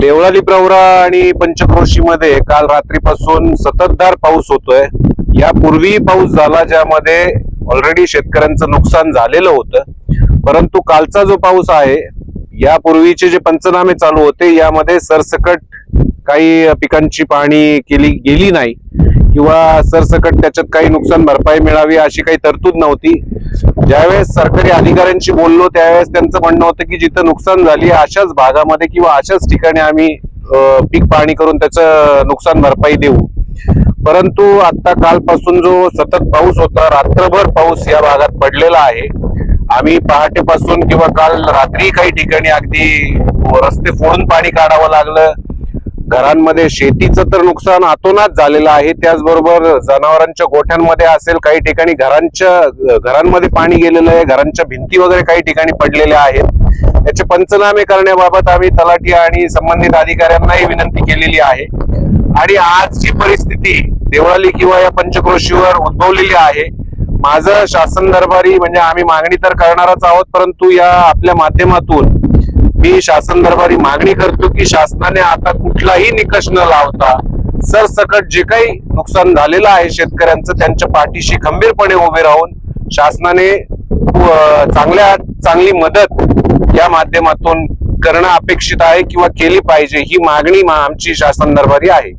देवळाली प्रवरा आणि पंचक्रोशीमध्ये काल रात्रीपासून संततधार पाऊस होतोय. यापूर्वी पाऊस झाला ज्यामध्ये ऑलरेडी शेतकऱ्यांचं नुकसान झालेलं होतं. परंतु कालचा जो पाऊस आहे यापूर्वीचे जे पंचनामे चालू होते यामध्ये सरसकट काही पिकांची पाहणी केली गेली नाही. किंवा सरसकट त्याच्यात काही नुकसान भरपाई मिळावी अशी काही तरतूद नव्हती. ज्यावेळेस सरकारी अधिकाऱ्यांशी बोललो त्यावेळेस त्यांचं म्हणणं होतं की जिथं नुकसान झाली अशाच भागामध्ये किंवा अशाच ठिकाणी आम्ही पीक पाहणी करून त्याचं नुकसान भरपाई देऊ. परंतु आता कालपासून जो सतत पाऊस होता रात्रभर पाऊस या भागात पडलेला आहे. आम्ही पहाटेपासून किंवा काल रात्री काही ठिकाणी अगदी रस्ते फोडून पाणी काढावं लागलं. घरांमध्ये शेतीचं तर नुकसान आतोनात झालेलं आहे. त्याचबरोबर जनावरांच्या गोठ्यांमध्ये असेल काही ठिकाणी घरांच्या घरांमध्ये पाणी गेलेलं आहे. घरांच्या भिंती वगैरे काही ठिकाणी पडलेल्या आहेत. याचे पंचनामे करण्याबाबत आम्ही तलाठी आणि संबंधित अधिकाऱ्यांनाही विनंती केलेली आहे. आणि आज जी परिस्थिती देवळाली किंवा या पंचक्रोशीवर उद्भवलेली आहे माझं शासन दरबारी म्हणजे आम्ही मागणी तर करणारच आहोत परंतु या आपल्या माध्यमातून मी शासन दरबारी मागणी करतो की शासनाने आता कुठलाही निकष न लावता सरसकट जे काही नुकसान झालेलं आहे शेतकऱ्यांचं त्यांच्या पाठीशी खंबीरपणे उभे राहून शासनाने चांगल्या चांगली मदत या माध्यमातून करणं अपेक्षित आहे किंवा केली पाहिजे ही मागणी मा- आमची शासन दरबारी आहे.